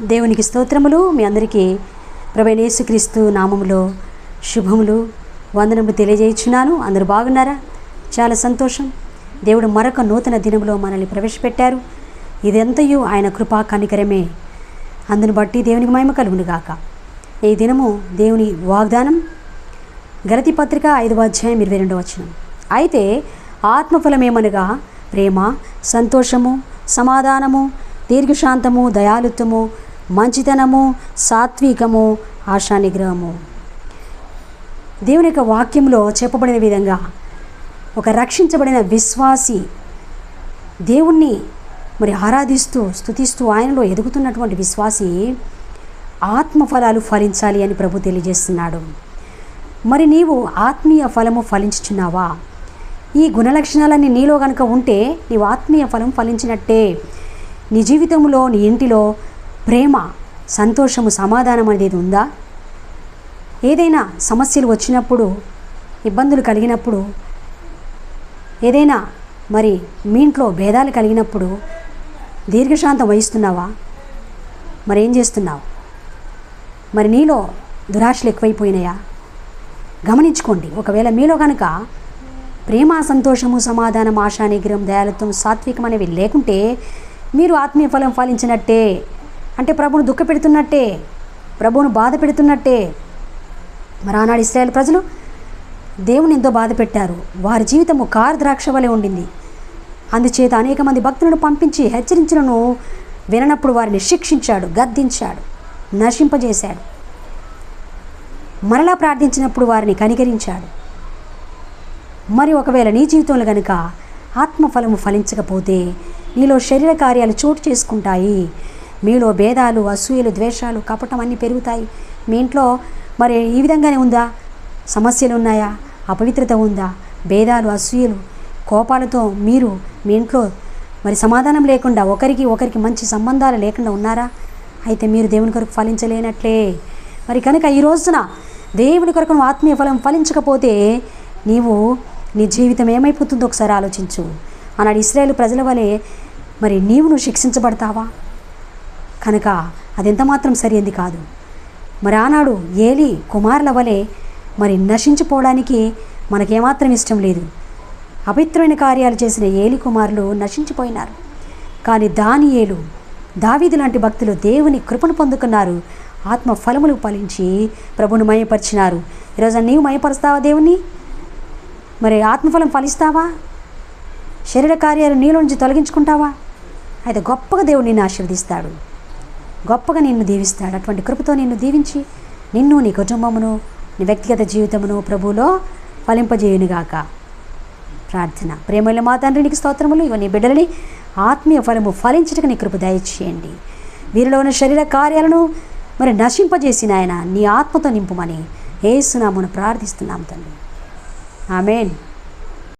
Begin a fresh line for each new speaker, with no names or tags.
దేవునికి స్తోత్రములు. మీ అందరికీ ప్రభైనేసుక్రీస్తు నామములో శుభములు వందనములు తెలియజేయించున్నాను. అందరూ బాగున్నారా? చాలా సంతోషం. దేవుడు మరొక నూతన దినములో మనల్ని ప్రవేశపెట్టారు. ఇదంతయు ఆయన కృపా కనికరమే. అందును బట్టి దేవునికి మహిమ కలుగునుగాక ఈ దినము దేవుని వాగ్దానం. గలతి పత్రిక ఐదవ అధ్యాయం ఇరవై రెండవ వచనం. అయితే ఆత్మఫలమేమనగా ప్రేమ సంతోషము సమాధానము దీర్ఘశాంతము దయాలుత్వము మంచితనము సాత్వికము ఆశానిగ్రహము. దేవుని యొక్క వాక్యంలో చెప్పబడిన విధంగా ఒక రక్షించబడిన విశ్వాసి దేవుణ్ణి మరి ఆరాధిస్తూ స్థుతిస్తూ ఆయనలో ఎదుగుతున్నటువంటి విశ్వాసి ఆత్మఫలాలు ఫలించాలి అని ప్రభు తెలియజేస్తున్నాడు. మరి నీవు ఆత్మీయ ఫలము ఫలించుచున్నావా? ఈ గుణలక్షణాలన్నీ నీలో కనుక ఉంటే నీవు ఆత్మీయ ఫలం ఫలించినట్టే. నీ జీవితంలో నీ ఇంటిలో ప్రేమ సంతోషము సమాధానం అనేది ఉందా? ఏదైనా సమస్యలు వచ్చినప్పుడు ఇబ్బందులు కలిగినప్పుడు ఏదైనా మరి మీ ఇంట్లో భేదాలు కలిగినప్పుడు దీర్ఘశాంతం వహిస్తున్నావా? మరి ఏం చేస్తున్నావు? మరి నీలో దురాశలు ఎక్కువైపోయినాయా? గమనించుకోండి ఒకవేళ మీలో కనుక ప్రేమ సంతోషము సమాధానం ఆశానిగ్రహం దయాలత్వం సాత్వికం అనేవి లేకుంటే మీరు ఆత్మీయ ఫలం ఫలించినట్టే. అంటే ప్రభువును దుఃఖపెడుతున్నట్టే ప్రభువును బాధ పెడుతున్నట్టే. మరి ఆనాడు ఇస్రాయేల్ ప్రజలు దేవుని ఎంతో బాధ పెట్టారు. వారి జీవితము కారు ద్రాక్ష వలె ఉండింది. అందుచేత అనేక మంది భక్తులను పంపించి హెచ్చరించినను విననప్పుడు వారిని శిక్షించాడు గద్దించాడు నశింపజేశాడు. మరలా ప్రార్థించినప్పుడు వారిని కనికరించాడు. మరి ఒకవేళ నీ జీవితంలో కనుక ఆత్మఫలము ఫలించకపోతే నీలో శరీర కార్యాలు చోటు చేసుకుంటాయి. మీలో భేదాలు అసూయలు ద్వేషాలు కపటం అన్నీ పెరుగుతాయి. మీ ఇంట్లో మరి ఈ విధంగానే ఉందా? సమస్యలు ఉన్నాయా? అపవిత్రత ఉందా? భేదాలు అసూయలు కోపాలతో మీరు మీ ఇంట్లో మరి సమాధానం లేకుండా ఒకరికి ఒకరికి మంచి సంబంధాలు లేకుండా ఉన్నారా? అయితే మీరు దేవుని కొరకు ఫలించలేనట్లే. మరి కనుక ఈ రోజున దేవుని కొరకు నువ్వు ఆత్మీయ ఫలం ఫలించకపోతే నీవు నీ జీవితం ఏమైపోతుందో ఒకసారి ఆలోచించు. అన్నాడు ఇస్రాయేల్ ప్రజల వలె మరి నీవు నువ్వు శిక్షించబడతావా? కనుక అది మాత్రం సరైంది కాదు. మరి ఆనాడు ఏలి కుమారుల వలె మరి నశించిపోవడానికి మనకేమాత్రం ఇష్టం లేదు. అపవిత్రమైన కార్యాలు చేసిన ఏలి కుమారులు నశించిపోయినారు. కానీ దాని ఏలు దావీదు లాంటి భక్తులు దేవుని కృపను పొందుకున్నారు. ఆత్మ ఫలములు ఫలించి ప్రభుని మయపరిచినారు. ఈరోజు నీవు మయపరుస్తావా దేవుని మరి ఆత్మఫలం ఫలిస్తావా? శరీర కార్యాలు నీలోంచి నుంచి తొలగించుకుంటావా? అయితే గొప్పగా దేవుడు నిన్ను ఆశీర్వదిస్తాడు. గొప్పగా నిన్ను దీవిస్తాడు. అటువంటి కృపతో నిన్ను దీవించి నిన్ను నీ కుటుంబమును నీ వ్యక్తిగత జీవితమును ప్రభువులో ఫలింపజేయునిగాక. ప్రార్థన. ప్రేమల మా తండ్రి నీకు స్తోత్రములు. ఇవన్నీ నీ బిడ్డలని ఆత్మీయ ఫలము ఫలించటకు నీ కృప దయచేయండి. వీరిలో ఉన్న శరీర కార్యాలను మరి నశింపజేసిన ఆయన నీ ఆత్మతో నింపుమని ఏసునామును ప్రార్థిస్తున్నాం తండ్రి. ఆమెన్.